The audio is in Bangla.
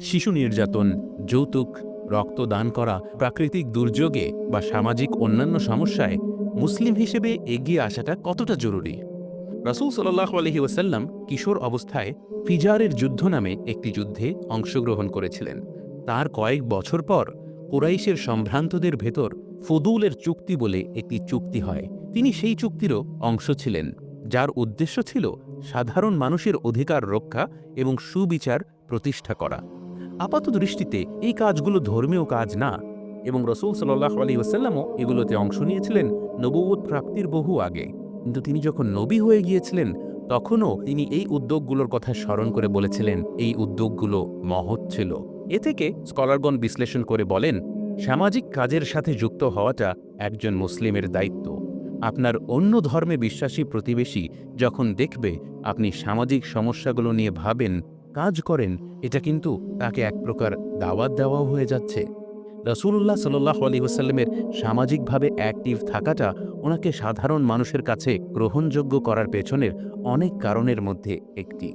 শিশু নির্যাতন, যৌতুক, রক্তদান করা, প্রাকৃতিক দুর্যোগে বা সামাজিক অন্যান্য সমস্যায় মুসলিম হিসেবে এগিয়ে আসাটা কতটা জরুরি? রাসূল সাল্লাহ আলহি ওসাল্লাম কিশোর অবস্থায় ফিজারের যুদ্ধ নামে একটি যুদ্ধে অংশগ্রহণ করেছিলেন। তার কয়েক বছর পর কোরাইশের সম্ভ্রান্তদের ভেতর ফদুলের চুক্তি বলে একটি চুক্তি হয়। তিনি সেই চুক্তিরও অংশ ছিলেন, যার উদ্দেশ্য ছিল সাধারণ মানুষের অধিকার রক্ষা এবং সুবিচার প্রতিষ্ঠা করা। আপাত দৃষ্টিতে এই কাজগুলো ধর্মীয় কাজ না এবং রসুল সাল্লাহ আলী ওসাল্লামও এগুলোতে অংশ নিয়েছিলেন নবুয়ত প্রাপ্তির বহু আগে। কিন্তু তিনি যখন নবী হয়ে গিয়েছিলেন, তখনও তিনি এই উদ্যোগগুলোর কথা স্মরণ করে বলেছিলেন, এই উদ্যোগগুলো মহৎ ছিল। এ থেকে স্কলারগণ বিশ্লেষণ করে বলেন, সামাজিক কাজের সাথে যুক্ত হওয়াটা একজন মুসলিমের দায়িত্ব। আপনার অন্য ধর্মে বিশ্বাসী প্রতিবেশী যখন দেখবে আপনি সামাজিক সমস্যাগুলো নিয়ে ভাবেন কাজ করেন, এটা কিন্তু তাকে এক প্রকার দাওয়াত দেওয়াও হয়ে যাচ্ছে। রসুল্লাহ সাল্লাহ আলী ওসাল্লামের সামাজিকভাবে অ্যাক্টিভ থাকাটা ওনাকে সাধারণ মানুষের কাছে গ্রহণযোগ্য করার পেছনের অনেক কারণের মধ্যে একটি।